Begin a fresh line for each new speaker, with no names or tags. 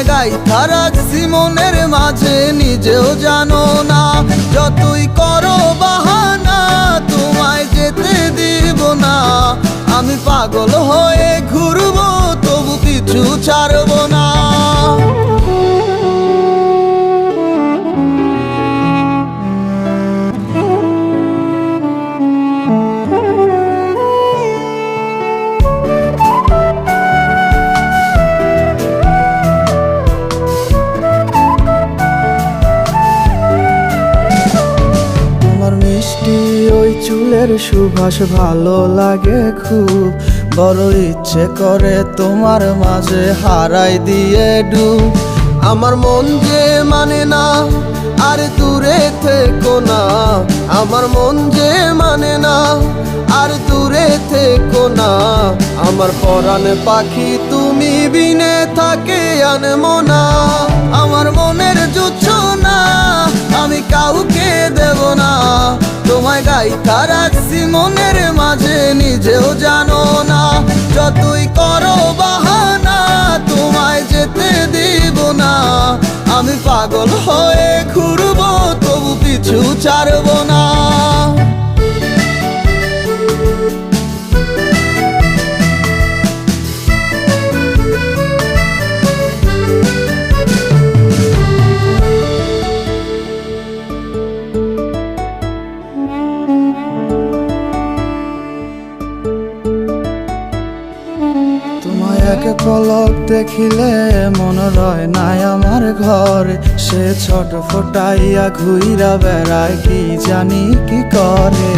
তোমায় গাইথা সিমনের মাঝে নিজেও জানো না, যতই করো বাহানা, তোমায় যেতে দিব না। আমি পাগল হয়ে চুলের সুভাষ ভালো লাগে খুব। বড় ইচ্ছে করে তোমার মাঝে হারাই দিয়ে ডুব। আমার মন যে মানে না, আর দূরে থেকো না। আমার মন যে মানে না, আর দূরে থেকো না। আমার পরাণ পাখি তুমি বিনে থাকে আনমো না। আমার মনের জুচ্ছ না, আমি কাউকে তোমায় তার মনের মাঝে নিজেও জানো না। যতই করো বাহানা, তোমায় যেতে দিব না। আমি পাগল হয়ে ঘুরবো, তবু পিছু ছাড়বো না। তোমায় এক পলক দেখিলে মন রয় নাই আমার ঘরে। সে ছোট ফোটাইয়া ঘুইরা বেড়ায়, কি জানি কি করে।